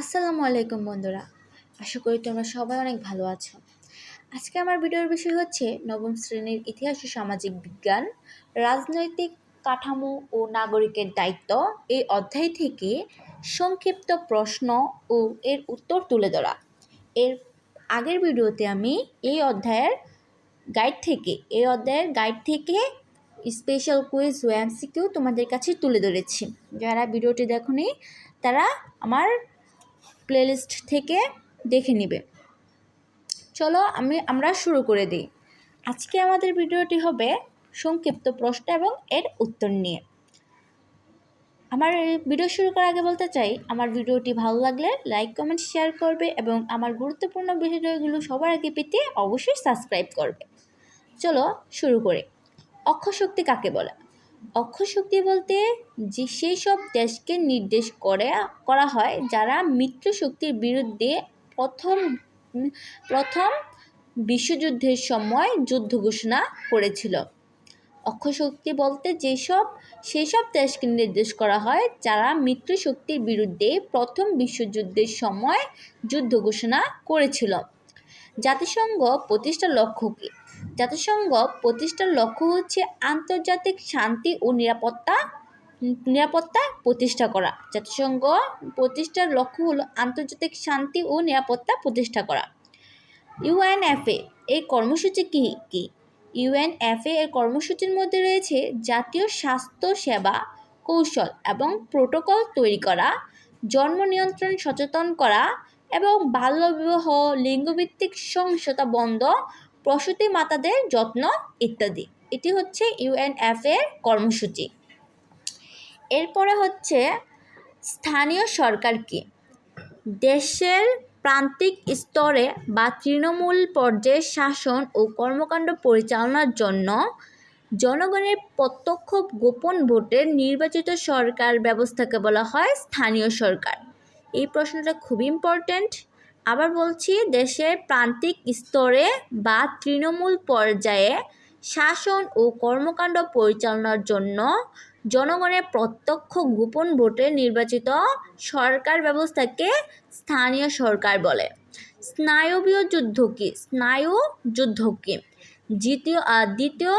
আসসালামু আলাইকুম বন্ধুরা। আশা করি তোমরা সবাই অনেক ভালো আছো। আজকে আমার ভিডিওর বিষয় হচ্ছে নবম শ্রেণির ইতিহাস ও সামাজিক বিজ্ঞান, রাজনৈতিক কাঠামো ও নাগরিকের দায়িত্ব। এই অধ্যায় থেকে সংক্ষিপ্ত প্রশ্ন ও এর উত্তর তুলে ধরা। এর আগের ভিডিওতে আমি এই অধ্যায়ের গাইড থেকে, এই অধ্যায়ের গাইড থেকে স্পেশাল কুইজ ও এমসিকিউ তোমাদের কাছে তুলে ধরেছি। যারা ভিডিওটি দেখনি, তারা আমার প্লেলিস্ট থেকে দেখে নিবে। চলো আমি, আমরা শুরু করে দিই। আজকে আমাদের ভিডিওটি হবে সংক্ষিপ্ত প্রশ্ন এবং এর উত্তর নিয়ে। আমার ভিডিও শুরু করার আগে বলতে চাই, আমার ভিডিওটি ভালো লাগলে লাইক কমেন্ট শেয়ার করবে এবং আমার গুরুত্বপূর্ণ বিষয়গুলো সবার আগে পেতে অবশ্যই সাবস্ক্রাইব করবে। চলো শুরু করে। অক্ষশক্তি কাকে বলে? অক্ষশক্তি বলতে যে সেই সব দেশকে নির্দেশ করে, করা হয় যারা মিত্র শক্তির বিরুদ্ধে প্রথম প্রথম বিশ্বযুদ্ধের সময় যুদ্ধ ঘোষণা করেছিল। অক্ষশক্তি বলতে যেসব সেসব দেশকে নির্দেশ করা হয় যারা মিত্র শক্তির বিরুদ্ধে প্রথম বিশ্বযুদ্ধের সময় যুদ্ধ ঘোষণা করেছিল। জাতিসংঘ প্রতিষ্ঠার লক্ষ্য কী? জাতিসংঘ প্রতিষ্ঠার লক্ষ্য হচ্ছে আন্তর্জাতিক শান্তি ও নিরাপত্তা নিরাপত্তা প্রতিষ্ঠা করা। জাতিসংঘ প্রতিষ্ঠার লক্ষ্য হলো আন্তর্জাতিক শান্তি ও নিরাপত্তা প্রতিষ্ঠা করা। ইউএনএফএ এই কর্মসূচি কী কী? ইউএনএফএ এর কর্মসূচির মধ্যে রয়েছে জাতীয় স্বাস্থ্য সেবা, কৌশল এবং প্রোটোকল তৈরি করা, জন্ম নিয়ন্ত্রণ সচেতন করা এবং বাল্যবিবাহ, লিঙ্গভিত্তিক সহিংসতা বন্ধ প্রসূতি মাতাদের যত্ন ইত্যাদি। এটি হচ্ছে ইউএনএফএ কর্মসূচি। এরপরে হচ্ছে স্থানীয় সরকার কি? দেশের প্রান্তিক স্তরে বা তৃণমূল পর্যায়ে শাসন ও কর্মকাণ্ড পরিচালনার জন্য জনগণের প্রত্যক্ষ গোপন ভোটের নির্বাচিত সরকার ব্যবস্থাকে বলা হয় স্থানীয় সরকার। এই প্রশ্নটা খুব ইম্পর্ট্যান্ট আবার বলছি, দেশের প্রান্তিক স্তরে বা তৃণমূল পর্যায়ে শাসন ও কর্মকাণ্ড পরিচালনার জন্য জনগণের প্রত্যক্ষ গোপন ভোটে নির্বাচিত সরকার ব্যবস্থাকে স্থানীয় সরকার বলে। স্নায়বীয় যুদ্ধ কী? স্নায়ু যুদ্ধ কী? দ্বিতীয় দ্বিতীয়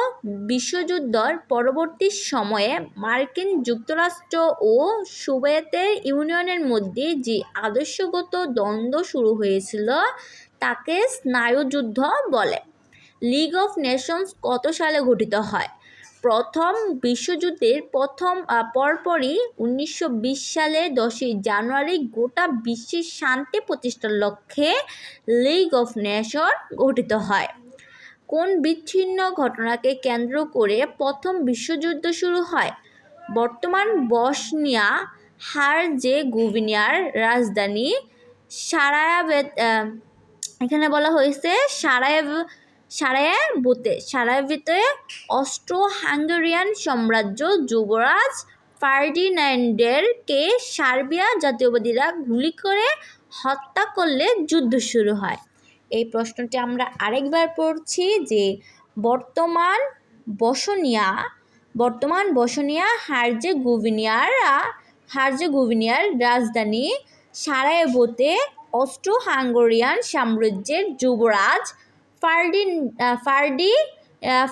বিশ্বযুদ্ধর পরবর্তী সময়ে মার্কিন যুক্তরাষ্ট্র ও সোভিয়েতের ইউনিয়নের মধ্যে যে আদর্শগত দ্বন্দ্ব শুরু হয়েছিল, তাকে স্নায়ুযুদ্ধ বলে। লিগ অফ নেশনস কত সালে গঠিত হয়? প্রথম বিশ্বযুদ্ধের প্রথম পরপরই উনিশশো বিশ সালে দশই জানুয়ারি গোটা বিশ্বের শান্তি প্রতিষ্ঠার লক্ষ্যে লিগ অফ নেশন গঠিত হয়। কোন বিচ্ছিন্ন ঘটনাকে কেন্দ্র করে প্রথম বিশ্বযুদ্ধ শুরু হয়? বর্তমান বসনিয়া হারজে গুভিনিয়ার রাজধানী সারায়াবে এখানে বলা হয়েছে সারায়েভ সারায়াবুতে সারায়াবিতে অস্ট্রো হাঙ্গেরিয়ান সাম্রাজ্য যুবরাজ ফার্ডিন্যান্ডেরকে সার্বিয়া জাতীয়বাদীরা গুলি করে হত্যা করলে যুদ্ধ শুরু হয়। এই প্রশ্নটি আমরা আরেকবার পড়ছি যে বর্তমান বসনিয়া বর্তমান বসনিয়া হারজে গুভিনিয়ারা হারজে গুভিনিয়ার রাজধানী সারায়েবোতে অস্ট্রো হাঙ্গেরিয়ান সাম্রাজ্যের যুবরাজ ফার্ডি ফার্ডি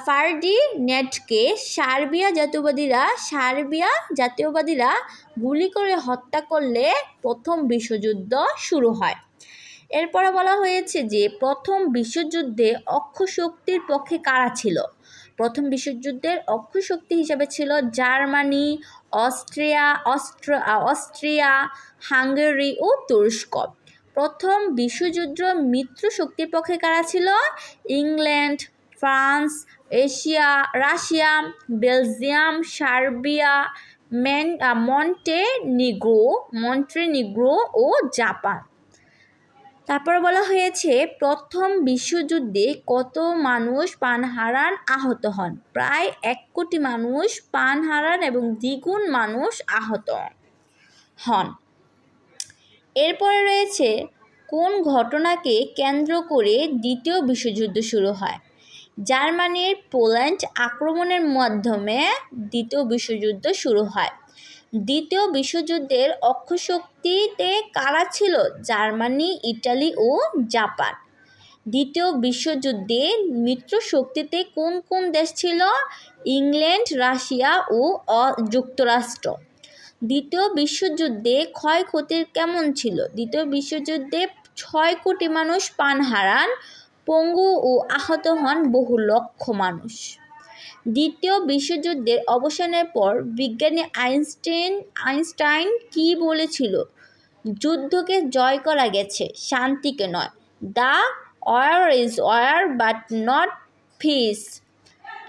ফার্ডিনেটকে সার্বিয়া জাতীয়বাদীরা সার্বিয়া জাতীয়বাদীরা গুলি করে হত্যা করলে প্রথম বিশ্বযুদ্ধ শুরু হয়। এরপরে বলা হয়েছে যে প্রথম বিশ্বযুদ্ধে অক্ষশক্তির পক্ষে কারা ছিল? প্রথম বিশ্বযুদ্ধের অক্ষশক্তি হিসাবে ছিল জার্মানি, অস্ট্রিয়া, অস্ট্র অস্ট্রিয়া, হাঙ্গেরি ও তুরস্ক। প্রথম বিশ্বযুদ্ধ মিত্র শক্তির পক্ষে কারা ছিল? England, France, Asia, Russia, Belgium, Serbia main Montenegro Montenegro ও জাপান। তারপর বলা হয়েছে, প্রথম বিশ্বযুদ্ধে কত মানুষ প্রাণ হারান আহত হন? প্রায় এক কোটি মানুষ প্রাণ হারান এবং দ্বিগুণ মানুষ আহত হন। এরপরে রয়েছে, কোন ঘটনাকে কেন্দ্র করে দ্বিতীয় বিশ্বযুদ্ধ শুরু হয়? জার্মানির পোল্যান্ড আক্রমণের মাধ্যমে দ্বিতীয় বিশ্বযুদ্ধ শুরু হয়। দ্বিতীয় বিশ্বযুদ্ধের অক্ষশক্তিতে কারা ছিল? জার্মানি, ইটালি ও জাপান। দ্বিতীয় বিশ্বযুদ্ধে মিত্র শক্তিতে কোন কোন দেশ ছিল? ইংল্যান্ড, রাশিয়া ও যুক্তরাষ্ট্র। দ্বিতীয় বিশ্বযুদ্ধে ক্ষয়ক্ষতির কেমন ছিল? দ্বিতীয় বিশ্বযুদ্ধে ছয় কোটি মানুষ প্রাণ হারান, পঙ্গু ও আহত হন বহু লক্ষ মানুষ। দ্বিতীয় বিশ্বযুদ্ধের অবসানের পর বিজ্ঞানী আইনস্টাইন আইনস্টাইন কী বলেছিল? যুদ্ধকে জয় করা গেছে, শান্তিকে নয়। The war is war, but not peace.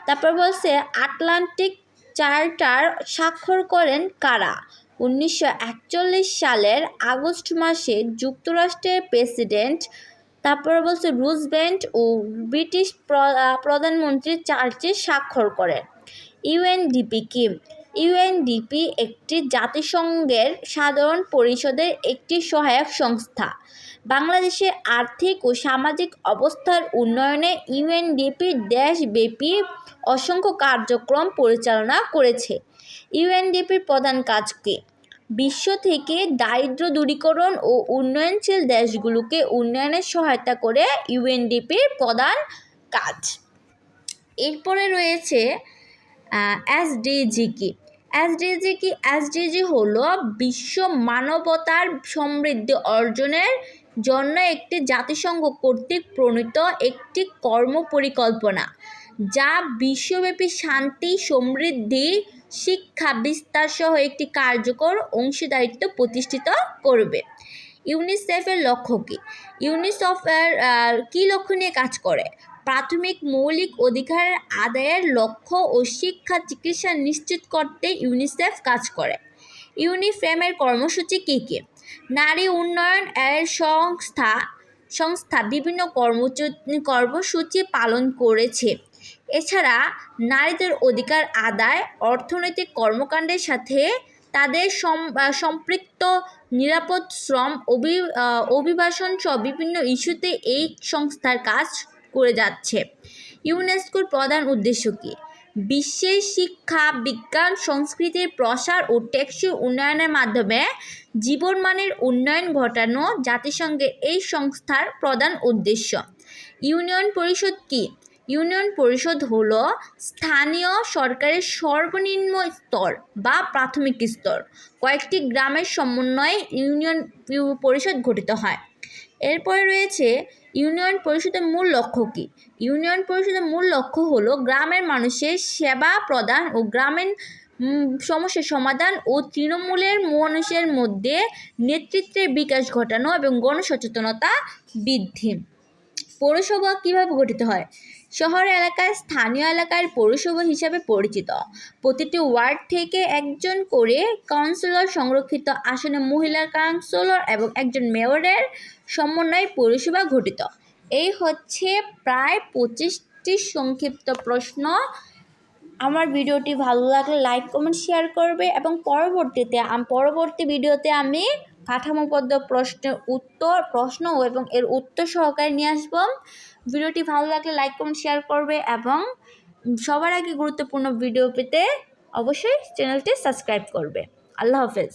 তারপর বলছে, আটলান্টিক চার্টার স্বাক্ষর করেন কারা? উনিশশো একচল্লিশ সালের আগস্ট মাসে যুক্তরাষ্ট্রের প্রেসিডেন্ট তারপর বলছে রুজভেল্ট ও ব্রিটিশ প্র- প্রধানমন্ত্রী চার্চে স্বাক্ষর করেন ইউএনডিপি কি? ইউএনডিপি একটি জাতিসংঘের সাধারণ পরিষদের একটি সহায়ক সংস্থা। বাংলাদেশের আর্থিক ও সামাজিক অবস্থার উন্নয়নে ইউএনডিপি দেশব্যাপী অসংখ্য কার্যক্রম পরিচালনা করেছে। ইউএনডিপির প্রধান কাজ কী? বিশ্ব থেকে দারিদ্র দূরীকরণ ও উন্নয়নশীল দেশগুলোকে উন্নয়নে সহায়তা করে ইউএনডিপির প্রধান কাজ। এরপরে রয়েছে এসডিজি কি। এসডিজি কি এসডিজি হলো বিশ্ব মানবতার সমৃদ্ধি অর্জনের জন্য একটি জাতিসংঘ কর্তৃক প্রণীত একটি কর্ম পরিকল্পনা যা বিশ্বব্যাপী শান্তি, সমৃদ্ধি শিক্ষা বিস্তার সহ একটি কার্যকর অংশীদারিত্ব প্রতিষ্ঠিত করবে। ইউনিসেফের লক্ষ্য কী? ইউনিসেফের কী লক্ষ্য নিয়ে কাজ করে? প্রাথমিক মৌলিক অধিকারের আদায়ের লক্ষ্য ও শিক্ষা চিকিৎসা নিশ্চিত করতে ইউনিসেফ কাজ করে। ইউনিফ্রেমের কর্মসূচি কী কী? নারী উন্নয়ন এর সংস্থা সংস্থা বিভিন্ন কর্মসূচি পালন করেছে। এছাড়া নারীদের অধিকার আদায়, অর্থনৈতিক কর্মকাণ্ডের সাথে তাদের সম- সম্পৃক্ত নিরাপদ শ্রম, অভি অভিবাসন সহ বিভিন্ন ইস্যুতে এই সংস্থার কাজ করে যাচ্ছে। ইউনেস্কোর প্রধান উদ্দেশ্য কী? বিশ্বের শিক্ষা, বিজ্ঞান সংস্কৃতির প্রসার ও টেকসই উন্নয়নের মাধ্যমে জীবনমানের উন্নয়ন ঘটানো জাতিসংঘের এই সংস্থার প্রধান উদ্দেশ্য। ইউনিয়ন পরিষদ কী? ইউনিয়ন পরিষদ হল স্থানীয় সরকারের সর্বনিম্ন স্তর বা প্রাথমিক স্তর। কয়েকটি গ্রামের সমন্বয়ে ইউনিয়ন পরিষদ গঠিত হয়। এরপরে রয়েছে ইউনিয়ন পরিষদের মূল লক্ষ্য কী? ইউনিয়ন পরিষদের মূল লক্ষ্য হলো গ্রামের মানুষের সেবা প্রদান ও গ্রামীণ উম, সমস্যার সমাধান ও তৃণমূলের মানুষের মধ্যে নেতৃত্বের বিকাশ ঘটানো এবং গণসচেতনতা বৃদ্ধি। পৌরসভা কীভাবে গঠিত হয়? শহর এলাকায় স্থানীয় এলাকার পৌরসভা হিসাবে পরিচিত। প্রতিটি ওয়ার্ড থেকে একজন করে কাউন্সিলর সংরক্ষিত আসনে মহিলা কাউন্সিলর এবং একজন মেয়রের সমন্বয়ে পৌরসভা গঠিত। এই হচ্ছে প্রায় পঁচিশটি সংক্ষিপ্ত প্রশ্ন। আমার ভিডিওটি ভালো লাগলে লাইক, কমেন্ট, শেয়ার করবে এবং পরবর্তীতে পরবর্তী ভিডিওতে আমি কাঠামোবদ্ধ প্রশ্নের উত্তর, প্রশ্ন এবং এর উত্তর সহকারে নিয়ে আসব। ভিডিওটি ভালো লাগলে লাইক কমেন্ট শেয়ার করবে এবং সবার আগে গুরুত্বপূর্ণ ভিডিও পেতে অবশ্যই চ্যানেলটি সাবস্ক্রাইব করবে। আল্লাহ হাফেজ।